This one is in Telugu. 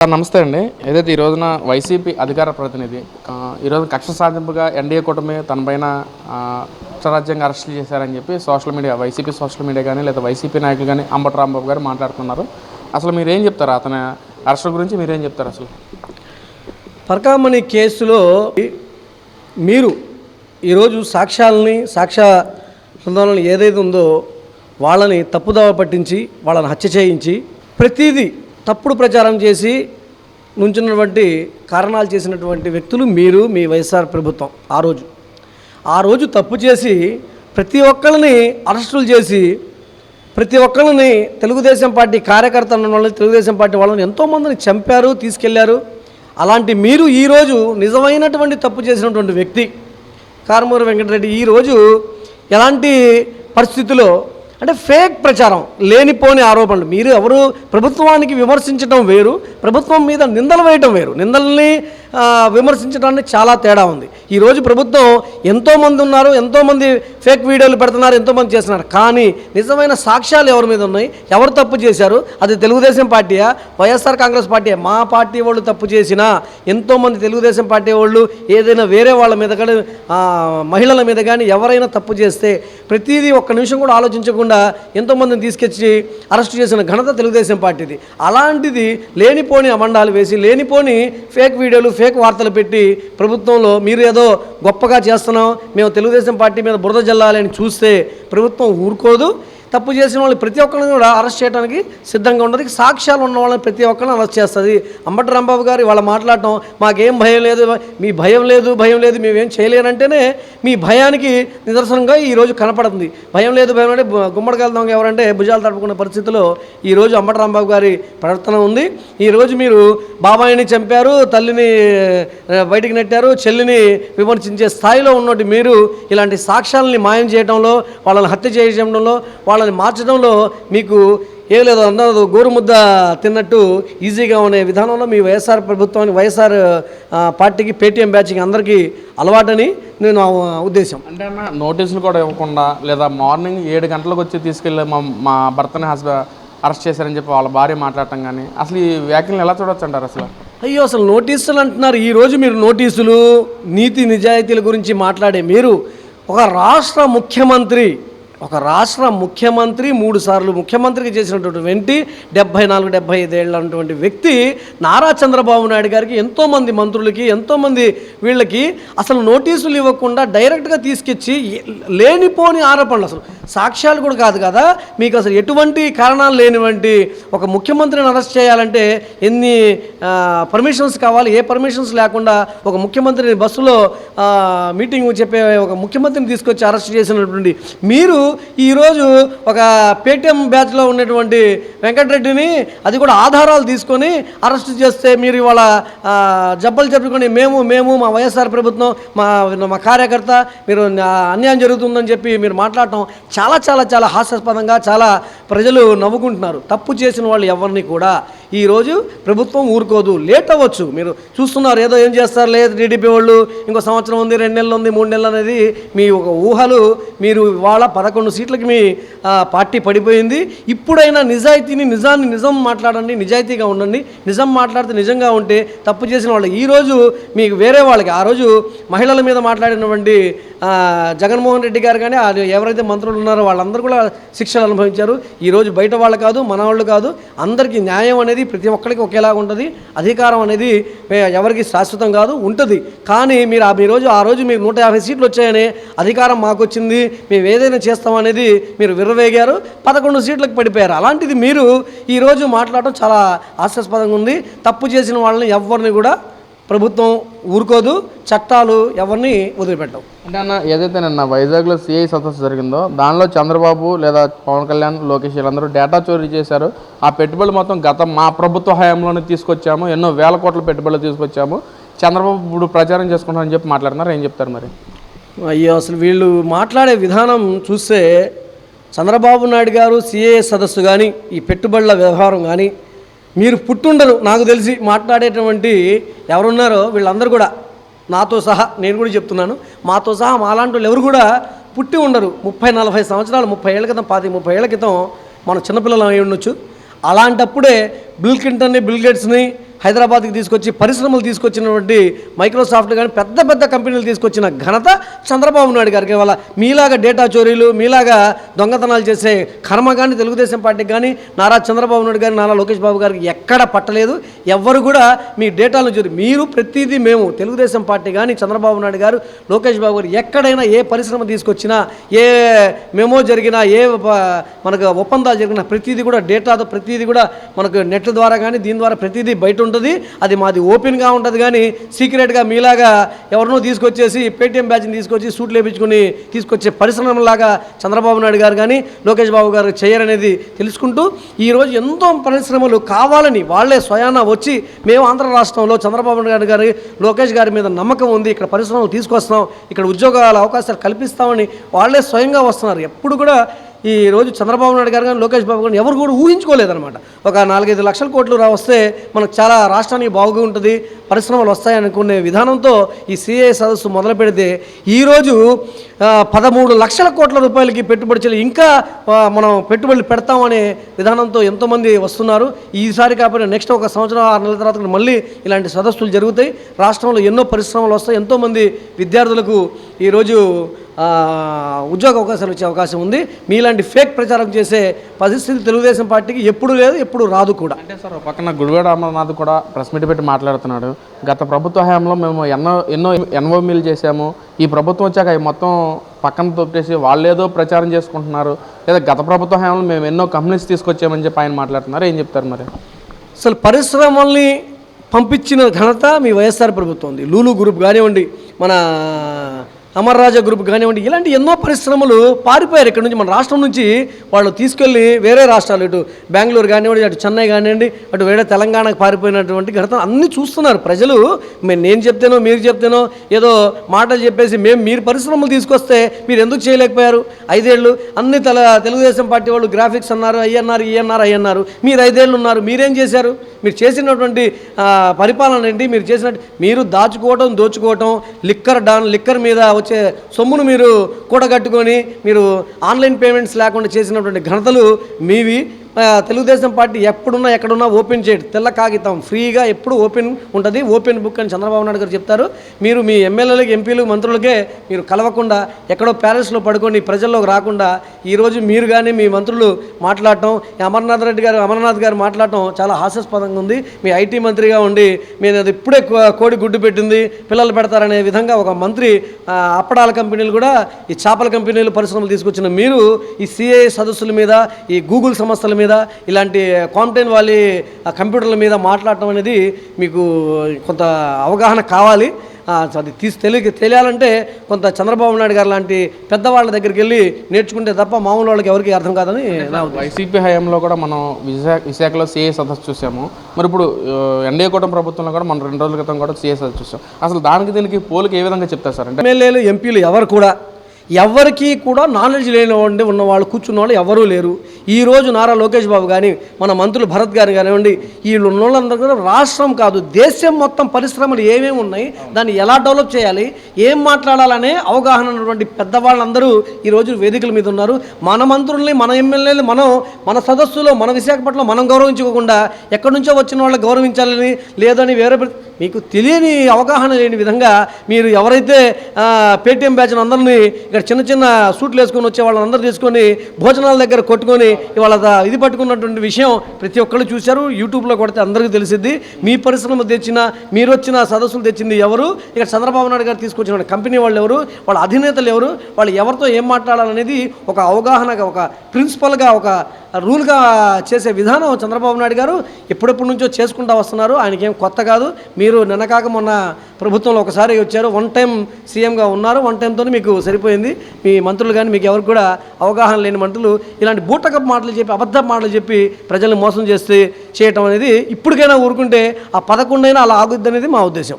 సార్ నమస్తే అండి. ఏదైతే ఈ రోజున వైసీపీ అధికార ప్రతినిధి ఈరోజు కక్ష సాధింపుగా ఎన్డీఏ కూటమి తనపైన ఆ, రాజ్యాంగ అరెస్టులు చేశారని చెప్పి social media YCP social media కానీ లేదా వైసీపీ నాయకులు కానీ అంబటి రాంబాబు గారు మాట్లాడుతున్నారు. అసలు మీరేం చెప్తారు? అతని అరెస్టు గురించి మీరేం చెప్తారు అసలు? పరకామణి కేసులో మీరు ఈరోజు సాక్ష్యాలని సాక్ష్య బృందాలను ఏదైతే ఉందో వాళ్ళని తప్పుదావ పట్టించి వాళ్ళని హత్య చేయించి ప్రతిదీ తప్పుడు ప్రచారం చేసి నుంచున్నటువంటి కారణాలు చేసినటువంటి వ్యక్తులు మీరు మీ వైఎస్ఆర్ ప్రభుత్వం ఆ రోజు. ఆ రోజు తప్పు చేసి ప్రతి ఒక్కరిని అరెస్టులు చేసి ప్రతి ఒక్కరిని తెలుగుదేశం పార్టీ కార్యకర్తలను వాళ్ళని తెలుగుదేశం పార్టీ వాళ్ళని ఎంతోమందిని చంపారు తీసుకెళ్ళారు. అలాంటి మీరు ఈరోజు నిజమైనటువంటి తప్పు చేసినటువంటి వ్యక్తి కారుమూరి వెంకటరెడ్డి ఈరోజు ఎలాంటి పరిస్థితిలో అంటే ఫేక్ ప్రచారం లేనిపోని ఆరోపణలు. మీరు ఎవరు? ప్రభుత్వానికి విమర్శించడం వేరు ప్రభుత్వం మీద నిందలు వేయటం వేరు. నిందల్ని విమర్శించడానికి చాలా తేడా ఉంది. ఈరోజు ప్రభుత్వం ఎంతోమంది ఉన్నారు ఎంతోమంది ఫేక్ వీడియోలు పెడుతున్నారు ఎంతోమంది చేస్తున్నారు. కానీ నిజమైన సాక్ష్యాలు ఎవరి మీద ఉన్నాయి? ఎవరు తప్పు చేశారు? అది తెలుగుదేశం పార్టీయా? వైఎస్ఆర్ కాంగ్రెస్ పార్టీ మా పార్టీ వాళ్ళు తప్పు చేసినా ఎంతోమంది తెలుగుదేశం పార్టీ వాళ్ళు ఏదైనా వేరే వాళ్ళ మీద కానీ మహిళల మీద కానీ ఎవరైనా తప్పు చేస్తే ప్రతిదీ ఒక్క నిమిషం కూడా ఆలోచించకుండా ఎంతోమందిని తీసుకొచ్చి అరెస్ట్ చేసిన ఘనత తెలుగుదేశం పార్టీది. అలాంటిది లేనిపోని అమండాలు వేసి లేనిపోని ఫేక్ వీడియోలు ఫేక్ వార్తలు పెట్టి ప్రభుత్వంలో మీరు ఏదో గొప్పగా చేస్తున్నాం మేము తెలుగుదేశం పార్టీ మీద బురద జల్లాలి అని చూస్తే ప్రభుత్వం ఊరుకోదు తప్పు చేసిన వాళ్ళు ప్రతి ఒక్కరిని కూడా అరెస్ట్ చేయడానికి సిద్ధంగా ఉండదు సాక్ష్యాలు ఉన్న వాళ్ళని ప్రతి ఒక్కరిని అరెస్ట్ చేస్తుంది. అంబటి రాంబాబు గారు వాళ్ళ మాట్లాడటం మాకేం భయం లేదు మీ భయం లేదు భయం లేదు మేమేం చేయలేనంటేనే మీ భయానికి నిదర్శనంగా ఈరోజు కనపడుతుంది. భయం లేదు భయం అంటే బు- గుమ్మడికాయల దొంగ ఎవరంటే భుజాలు తడుపుకున్న పరిస్థితిలో ఈరోజు అంబటి రాంబాబు గారి ప్రవర్తన ఉంది. ఈరోజు మీరు బాబాయిని చంపారు తల్లిని బయటికి నెట్టారు చెల్లిని విమర్శించే స్థాయిలో ఉన్నట్టు మీరు ఇలాంటి సాక్ష్యాలని మాయం చేయడంలో వాళ్ళని హత్య చేయడంలో వాళ్ళని మార్చడంలో మీకు ఏం లేదు అందరూ గోరుముద్ద తిన్నట్టు ఈజీగా ఉండే విధానంలో మీ వైఎస్ఆర్ ప్రభుత్వానికి వైఎస్ఆర్ పార్టీకి పేటీఎం బ్యాచ్కి అందరికీ అలవాటని నేను ఉద్దేశం. అంటే అన్న నోటీసులు కూడా ఇవ్వకుండా లేదా మార్నింగ్ ఏడు గంటలకు వచ్చి తీసుకెళ్ళి మా మా భర్తని హస్బెండ్ అరెస్ట్ చేశారని చెప్పి వాళ్ళ భార్య మాట్లాడటం కానీ అసలు ఈ వ్యాఖ్యలను ఎలా చూడొచ్చు అంటారు అసలు? అయ్యో అసలు నోటీసులు అంటున్నారు. ఈరోజు మీరు నోటీసులు నీతి నిజాయితీల గురించి మాట్లాడే మీరు ఒక రాష్ట్ర ముఖ్యమంత్రి ఒక రాష్ట్ర ముఖ్యమంత్రి మూడు సార్లు ముఖ్యమంత్రికి చేసినటువంటి వెంటి డెబ్బై నాలుగు డెబ్బై ఐదేళ్ళ అన్నటువంటి వ్యక్తి నారా చంద్రబాబు నాయుడు గారికి ఎంతోమంది మంత్రులకి ఎంతోమంది వీళ్ళకి అసలు నోటీసులు ఇవ్వకుండా డైరెక్ట్గా తీసుకొచ్చి లేనిపోని ఆరోపణలు అసలు. సాక్ష్యాలు కూడా కాదు కదా మీకు అసలు ఎటువంటి కారణాలు లేనివంటి ఒక ముఖ్యమంత్రిని అరెస్ట్ చేయాలంటే ఎన్ని పర్మిషన్స్ కావాలి ఏ పర్మిషన్స్ లేకుండా ఒక ముఖ్యమంత్రిని బస్సులో మీటింగ్ చెప్పే ఒక ముఖ్యమంత్రిని తీసుకొచ్చి అరెస్ట్ చేసినటువంటి మీరు ఈరోజు ఒక పేటీఎం బ్యాచ్లో ఉన్నటువంటి వెంకటరెడ్డిని అది కూడా ఆధారాలు తీసుకొని అరెస్ట్ చేస్తే మీరు ఇవాళ జబ్బలు చెప్పుకొని మేము మేము మా వైఎస్ఆర్ ప్రభుత్వం మా మా కార్యకర్త మీరు అన్యాయం జరుగుతుందని చెప్పి మీరు మాట్లాడటం చాలా చాలా చాలా హాస్యాస్పదంగా చాలా ప్రజలు నవ్వుకుంటున్నారు. తప్పు చేసిన వాళ్ళు ఎవరిని కూడా ఈరోజు ప్రభుత్వం ఊరుకోదు లేట్ అవ్వచ్చు. మీరు చూస్తున్నారు ఏదో ఏం చేస్తారు లేదు టీడీపీ వాళ్ళు ఇంకో సంవత్సరం ఉంది రెండు నెలలు ఉంది మూడు నెలలు అనేది మీ ఒక ఊహలు. మీరు ఇవాళ పదకొండు సీట్లకి మీ పార్టీ పడిపోయింది. ఇప్పుడైనా నిజాయితీని నిజాన్ని నిజం మాట్లాడండి నిజాయితీగా ఉండండి. నిజం మాట్లాడితే నిజంగా ఉంటే తప్పు చేసిన వాళ్ళు ఈరోజు మీకు వేరే వాళ్ళకి ఆ రోజు మహిళల మీద మాట్లాడినటువంటి జగన్మోహన్ రెడ్డి గారు కానీ ఎవరైతే మంత్రులు ఉన్నారో వాళ్ళందరూ కూడా శిక్షలు అనుభవించారు. ఈరోజు బయట వాళ్ళు కాదు మన వాళ్ళు కాదు అందరికీ న్యాయం అనేది ప్రతి ఒక్కరికి ఒకేలాగా ఉంటుంది. అధికారం అనేది ఎవరికి శాశ్వతం కాదు ఉంటుంది. కానీ మీరు ఆ- మీ రోజు ఆ రోజు మీకు నూట యాభై సీట్లు వచ్చాయని అధికారం మాకు వచ్చింది. మేము ఏదైనా చేస్తామనేది మీరు విర్రవేగారు. పదకొండు సీట్లకు పడిపోయారు. అలాంటిది మీరు ఈరోజు మాట్లాడటం చాలా హాస్యాస్పదంగా ఉంది. తప్పు చేసిన వాళ్ళని ఎవరిని కూడా ప్రభుత్వం ఊరుకోదు చట్టాలు ఎవరిని వదిలిపెట్టవు. అంటే అన్న ఏదైతే నిన్న వైజాగ్లో సిఐ సదస్సు జరిగిందో దానిలో చంద్రబాబు లేదా పవన్ కళ్యాణ్ లోకేష్ వీళ్ళందరూ డేటా చోరీ చేశారు. ఆ పెట్టుబడులు మొత్తం గత మా ప్రభుత్వ హయాంలోనే తీసుకొచ్చాము. ఎన్నో వేల కోట్ల పెట్టుబడులు తీసుకొచ్చాము. చంద్రబాబు ఇప్పుడు ప్రచారం చేసుకుంటామని చెప్పి మాట్లాడుతున్నారు. ఏం చెప్తారు మరి? అయ్యో అసలు వీళ్ళు మాట్లాడే విధానం చూస్తే చంద్రబాబు నాయుడు గారు సిఏ సదస్సు కానీ ఈ పెట్టుబడుల వ్యవహారం కానీ మీరు పుట్టుండరు నాకు తెలిసి మాట్లాడేటువంటి ఎవరున్నారో వీళ్ళందరూ కూడా. నాతో సహా నేను కూడా చెప్తున్నాను మాతో సహా మాలాంటి వాళ్ళు ఎవరు కూడా పుట్టి ఉండరు. ముప్పై నలభై సంవత్సరాలు ముప్పై ఏళ్ళ క్రితం పాతి ముప్పై ఏళ్ళ క్రితం మన చిన్నపిల్లలు అయి ఉండొచ్చు. అలాంటప్పుడే బిల్ క్లింటన్ని బిల్ గేట్స్ని హైదరాబాద్కి తీసుకొచ్చి పరిశ్రమలు తీసుకొచ్చినటువంటి మైక్రోసాఫ్ట్ కానీ పెద్ద పెద్ద కంపెనీలు తీసుకొచ్చిన ఘనత చంద్రబాబు నాయుడు గారికి. వాళ్ళ మీలాగా డేటా చోరీలు మీలాగా దొంగతనాలు చేసే కర్మ కానీ తెలుగుదేశం పార్టీకి కానీ నారా చంద్రబాబు నాయుడు గారి నారా లోకేష్ బాబు గారికి ఎక్కడ పట్టలేదు. ఎవ్వరు కూడా మీ డేటాలను చోరీ మీరు ప్రతిదీ మేము తెలుగుదేశం పార్టీ కానీ చంద్రబాబు నాయుడు గారు లోకేష్ బాబు గారు ఎక్కడైనా ఏ పరిశ్రమ తీసుకొచ్చినా ఏ మెమో జరిగినా ఏ మనకు ఒప్పందాలు జరిగినా ప్రతిదీ కూడా డేటాతో ప్రతిదీ కూడా మనకు నెట్ ద్వారా కానీ దీని ద్వారా ప్రతిదీ బయట ఉంటుంది. అది మాది ఓపెన్గా ఉంటుంది కానీ సీక్రెట్గా మీలాగా ఎవరినో తీసుకొచ్చేసి పేటీఎం బ్యాచ్ని తీసుకొచ్చి సూట్లు వేపించుకుని తీసుకొచ్చే పరిశ్రమలాగా చంద్రబాబు నాయుడు గారు కానీ లోకేష్ బాబు గారు చేయరనేది తెలుసుకుంటూ ఈరోజు ఎంతో పరిశ్రమలు కావాలని వాళ్ళే స్వయాన వచ్చి మేము ఆంధ్ర రాష్ట్రంలో చంద్రబాబు నాయుడు గారి లోకేష్ గారి మీద నమ్మకం ఉంది. ఇక్కడ పరిశ్రమలు తీసుకొస్తున్నాం. ఇక్కడ ఉద్యోగాల అవకాశాలు కల్పిస్తామని వాళ్ళే స్వయంగా వస్తున్నారు. ఎప్పుడు కూడా ఈ రోజు చంద్రబాబు నాయుడు గారు కానీ లోకేష్ బాబు గారు ఎవరు కూడా ఊహించుకోలేదన్నమాట. ఒక నాలుగైదు లక్షల కోట్లు రా వస్తే మనకు చాలా రాష్ట్రానికి బాగుగా ఉంటుంది పరిశ్రమలు వస్తాయనుకునే విధానంతో ఈ సిఐ సదస్సు మొదలు పెడితే ఈరోజు పదమూడు లక్షల కోట్ల రూపాయలకి పెట్టుబడి చేయాలి ఇంకా మనం పెట్టుబడులు పెడతామనే విధానంతో ఎంతోమంది వస్తున్నారు. ఈసారి కాకపోయినా నెక్స్ట్ ఒక సంవత్సరం ఆరు నెలల తర్వాత మళ్ళీ ఇలాంటి సదస్సులు జరుగుతాయి. రాష్ట్రంలో ఎన్నో పరిశ్రమలు వస్తాయి. ఎంతోమంది విద్యార్థులకు ఈరోజు ఉద్యోగ అవకాశాలు వచ్చే అవకాశం ఉంది. మీలాంటి ఫేక్ ప్రచారం చేసే పరిస్థితి తెలుగుదేశం పార్టీకి ఎప్పుడు లేదు ఎప్పుడు రాదు కూడా. అంటే సార్ పక్కన గుడివాడ అమర్నాథ్ కూడా ప్రెస్ మీట్ పెట్టి మాట్లాడుతున్నాడు. గత ప్రభుత్వ హయాంలో మేము ఎన్నో ఎన్నో ఎన్ఓమీలు చేశాము. ఈ ప్రభుత్వం వచ్చాక అవి మొత్తం పక్కన తొప్పేసి వాళ్ళేదో ప్రచారం చేసుకుంటున్నారు. లేదా గత ప్రభుత్వ హయాంలో మేము ఎన్నో కంపెనీస్ తీసుకొచ్చామని చెప్పి ఆయన మాట్లాడుతున్నారు. ఏం చెప్తారు మరి? అసలు పరిశ్రమల్ని పంపించిన ఘనత మీ వైఎస్ఆర్ ప్రభుత్వం ఉంది లూలు గ్రూప్ కానివ్వండి మన అమర్రాజా గ్రూప్ కానివ్వండి ఇలాంటి ఎన్నో పరిశ్రమలు పారిపోయారు ఇక్కడ నుంచి. మన రాష్ట్రం నుంచి వాళ్ళు తీసుకెళ్ళి వేరే రాష్ట్రాలు ఇటు బెంగళూరు కానివ్వండి అటు చెన్నై కానివ్వండి అటు వేరే తెలంగాణకు పారిపోయినటువంటి ఘనత అన్నీ చూస్తున్నారు. ప్రజలు మేము నేను చెప్తేనో మీరు చెప్తేనో ఏదో మాటలు చెప్పేసి మేము మీరు పరిశ్రమలు తీసుకొస్తే మీరు ఎందుకు చేయలేకపోయారు? ఐదేళ్ళు అన్ని తెల తెలుగుదేశం పార్టీ వాళ్ళు గ్రాఫిక్స్ అన్నారు అయ్యి అన్నారు ఈ అన్నారు అయ్యి అన్నారు. మీరు ఐదేళ్ళు ఉన్నారు మీరేం చేశారు? మీరు చేసినటువంటి పరిపాలన ఏంటి? మీరు చేసినట్టు మీరు దాచుకోవటం దోచుకోవటం లిక్కర్ డాన్ లిక్కర్ మీద వచ్చే సొమ్మును మీరు కూడగట్టుకొని మీరు ఆన్లైన్ పేమెంట్స్ లేకుండా చేసినటువంటి ఘనతలు మీవి. తెలుగుదేశం పార్టీ ఎప్పుడున్నా ఎక్కడున్నా ఓపెన్ చేయడు. తెల్ల కాగితం ఫ్రీగా ఎప్పుడు ఓపెన్ ఉంటుంది. ఓపెన్ బుక్ అని చంద్రబాబు నాయుడు గారు చెప్తారు. మీరు మీ ఎమ్మెల్యేలకు ఎంపీలు మంత్రులకే మీరు కలవకుండా ఎక్కడో ప్యాలెస్లో పడుకొని ప్రజల్లోకి రాకుండా ఈరోజు మీరు కానీ మీ మంత్రులు మాట్లాడటం ఈ అమర్నాథ్ రెడ్డి గారు అమర్నాథ్ గారు మాట్లాడటం చాలా హాస్యాస్పదంగా ఉంది. మీ ఐటీ మంత్రిగా ఉండి మీరు అది ఇప్పుడే కో- కోడి గుడ్డు పెట్టింది పిల్లలు పెడతారనే విధంగా ఒక మంత్రి అప్పడాల కంపెనీలు కూడా ఈ చేపల కంపెనీలు పరిశ్రమలు తీసుకొచ్చిన మీరు ఈ సిఐ సదస్సుల మీద ఈ గూగుల్ సంస్థల మీద ఇలాంటి కాంపిటెంట్ వాళ్ళ కంప్యూటర్ల మీద మాట్లాడటం అనేది మీకు కొంత అవగాహన కావాలి. అది తీసి తెలియ తెలియాలంటే కొంత చంద్రబాబు నాయుడు గారు లాంటి పెద్దవాళ్ళ దగ్గరికి వెళ్ళి నేర్చుకుంటే తప్ప మామూలు వాళ్ళకి ఎవరికి అర్థం కాదని. వైసీపీ హయాంలో కూడా మనం విశాఖ విశాఖలో సిఏ సదస్సు చూసాము. మరి ఇప్పుడు ఎన్డీఏ కూటమి ప్రభుత్వంలో కూడా మనం రెండు రోజుల క్రితం కూడా సిఏ సదస్సు చూసాం. అసలు దానికి దీనికి పోలికి ఏ విధంగా చెప్తారు సార్? అంటే ఎమ్మెల్యేలు ఎంపీలు ఎవరు కూడా ఎవరికీ కూడా నాలెడ్జ్ లేని ఉండి ఉన్న వాళ్ళు కూర్చున్న వాళ్ళు ఎవరూ లేరు. ఈ రోజు నారా లోకేష్ బాబు కానీ మన మంత్రులు భరత్ గారు కానివ్వండి వీళ్ళు ఉన్న వాళ్ళందరూ కూడా రాష్ట్రం కాదు దేశం మొత్తం పరిశ్రమలు ఏమేమి ఉన్నాయి దాన్ని ఎలా డెవలప్ చేయాలి ఏం మాట్లాడాలనే అవగాహన ఉన్నటువంటి పెద్దవాళ్ళందరూ ఈరోజు వేదికల మీద ఉన్నారు. మన మంత్రుల్ని మన ఎమ్మెల్యేలు మనం మన సదస్సులో మన విశాఖపట్నంలో మనం గౌరవించుకోకుండా ఎక్కడి నుంచో వచ్చిన వాళ్ళని గౌరవించాలని లేదని వేరే మీకు తెలియని అవగాహన లేని విధంగా మీరు ఎవరైతే పేటీఎం బ్యాచ్ అందరినీ ఇక్కడ చిన్న చిన్న సూట్లు వేసుకొని వచ్చే వాళ్ళందరూ తీసుకొని భోజనాల దగ్గర కొట్టుకొని ఇవాళ ఇది పట్టుకున్నటువంటి విషయం ప్రతి ఒక్కళ్ళు చూశారు యూట్యూబ్లో కొడితే అందరికీ తెలిసింది మీ పరిశ్రమ తెచ్చిన మీరు వచ్చిన సదస్సులు తెచ్చింది ఎవరు? ఇక్కడ చంద్రబాబు నాయుడు గారు తీసుకొచ్చిన కంపెనీ వాళ్ళు ఎవరు? వాళ్ళ అధినేతలు ఎవరు? వాళ్ళు ఎవరితో ఏం మాట్లాడాలనేది ఒక అవగాహనగా ఒక ప్రిన్సిపల్గా ఒక రూల్గా చేసే విధానం చంద్రబాబు నాయుడు గారు ఎప్పుడెప్పటి నుంచో చేసుకుంటూ వస్తున్నారు. ఆయనకేం కొత్త కాదు. మీరు నిన్నకాక మొన్న ప్రభుత్వంలో ఒకసారి వచ్చారు. వన్ టైం సీఎంగా ఉన్నారు. వన్ టైంతో మీకు సరిపోయింది. మీ మంత్రులు కానీ మీకు ఎవరికి కూడా అవగాహన లేని మంత్రులు ఇలాంటి బూటకపు మాటలు చెప్పి అబద్ధ మాటలు చెప్పి ప్రజల్ని మోసం చేస్తే చేయటం అనేది ఇప్పటికైనా ఊరుకుంటే ఆ పదకొండైనా అలా ఆగుద్ది అనేది మా ఉద్దేశం.